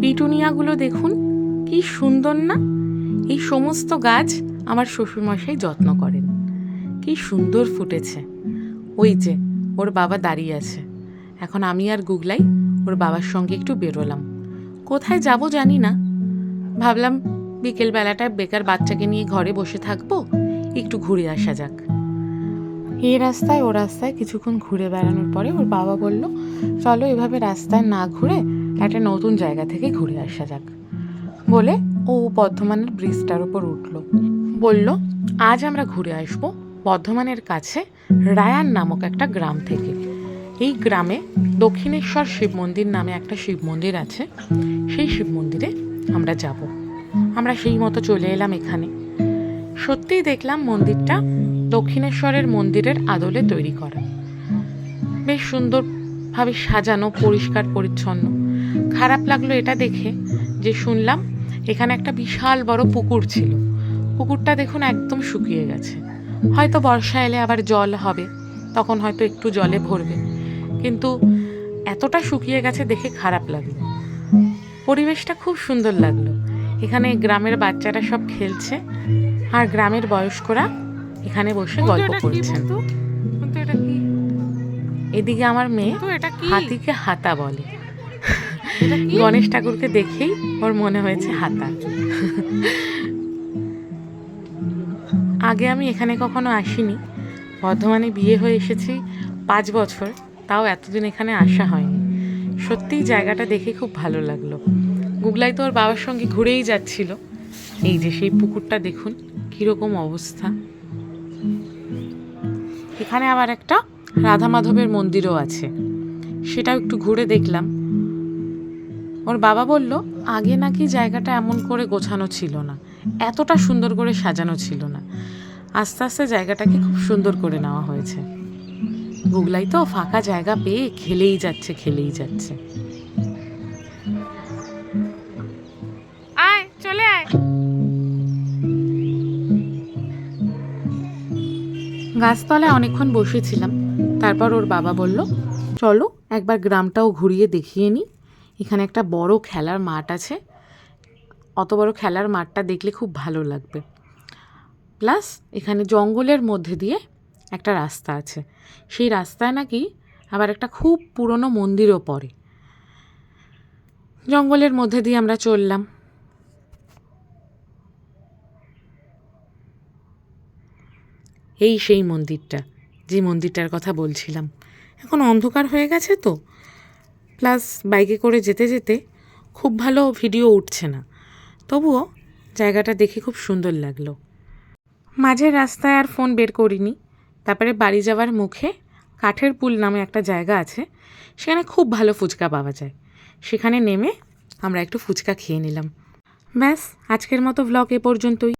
পিটুনিয়াগুলো দেখুন, কি সুন্দর না? এই সমস্ত গাছ আমার শ্বশুরমশাই যত্ন করেন। কি সুন্দর ফুটেছে। ওই যে, ওর বাবা দাঁড়িয়ে আছে। এখন আমি আর গুগলাই ওর বাবার সঙ্গে একটু বেরোলাম। কোথায় যাব জানি না। ভাবলাম বিকেল বেলাটায় বেকার বাচ্চাকে নিয়ে ঘরে বসে থাকব, একটু ঘুরে আসা যাক। এই রাস্তায় ও রাস্তায় কিছুক্ষণ ঘুরে বেড়ানোর পরে ওর বাবা বলল, চলো এভাবে রাস্তায় না ঘুরে একটা নতুন জায়গা থেকে ঘুরে আসা যাক। বলে ও বর্ধমানের ব্রিজটার উপর উঠল। বলল, আজ আমরা ঘুরে আসব বর্ধমানের কাছে রায়ান নামক একটা গ্রাম থেকে। এই গ্রামে দক্ষিণেশ্বর শিব মন্দির নামে একটা শিব মন্দির আছে। সেই শিব মন্দিরে আমরা যাব। আমরা সেই মতো চলে এলাম এখানে। সত্যিই দেখলাম মন্দিরটা দক্ষিণেশ্বরের মন্দিরের আদলে তৈরি করা। বেশ সুন্দরভাবে সাজানো, পরিষ্কার, পরিচ্ছন্ন। খারাপ লাগল এটা দেখে যে শুনলাম এখানে একটা বিশাল বড় পুকুর ছিল। পুকুরটা দেখুন একদম শুকিয়ে গেছে। হয়তো বর্ষা এলে আবার জল হবে তখন হয়তো একটু জলে ভরবে। কিন্তু এতটা শুকিয়ে গেছে দেখে খারাপ লাগল। পরিবেশটা খুব সুন্দর লাগল। এখানে গ্রামের বাচ্চারা সব খেলছে আর গ্রামের বয়স্করা এখানে বসে গল্প করছেন এদিকে আমার মেয়ে হাতিকে হাতা বলে। গণেশ ঠাকুরকে দেখেই ওর মনে হয়েছে হাতা। আগে আমি এখানে কখনো আসিনি। বর্ধমানে বিয়ে হয়ে এসেছি পাঁচ বছর, তাও এতদিন এখানে আসা হয়নি। সত্যিই জায়গাটা দেখে খুব ভালো লাগল। গুগলাই তো ওর বাবার সঙ্গে ঘুরেই যাচ্ছিল। এই যে সেই পুকুরটা দেখুন, কীরকম অবস্থা। এখানে আবার একটা রাধা মাধবের মন্দিরও আছে। সেটাও একটু ঘুরে দেখলাম। ওর বাবা বলল আগে নাকি জায়গাটা এমন করে গোছানো ছিল না। এতটা সুন্দর করে সাজানো ছিল না। আস্তে আস্তে জায়গাটাকে খুব সুন্দর করে নেওয়া হয়েছে। গুগলাই তো ফাঁকা জায়গা পেয়ে খেলেই যাচ্ছে খেলেই যাচ্ছে। আয় চলে আয়। গাছতলায় অনেকক্ষণ বসেছিলাম। তারপর ওর বাবা বলল চলো একবার গ্রামটাও ঘুরিয়ে দেখিয়ে নিই এখানে একটা বড় খেলার মাঠ আছে। অত বড় খেলার মাঠটা দেখলে খুব ভালো লাগবে। প্লাস এখানে জঙ্গলের মধ্যে দিয়ে একটা রাস্তা আছে। সেই রাস্তায় নাকি আবার একটা খুব পুরনো মন্দিরও পড়ে। জঙ্গলের মধ্যে দিয়ে আমরা চললাম। এই সেই মন্দিরটা, যে মন্দিরটার কথা বলছিলাম। এখন অন্ধকার হয়ে গেছে তো? প্লাস বাইকে করে যেতে যেতে খুব ভালো ভিডিও উঠছে না। তবুও জায়গাটা দেখে খুব সুন্দর লাগল। মাঝের রাস্তায় আর ফোন বের করিনি। তারপরে বাড়ি যাওয়ার মুখে কাঠের পুল নামে একটা জায়গা আছে, সেখানে খুব ভালো ফুচকা পাওয়া যায়। সেখানে নেমে আমরা একটু ফুচকা খেয়ে নিলাম। ব্যাস, আজকের মতো ভ্লগ এ পর্যন্তই।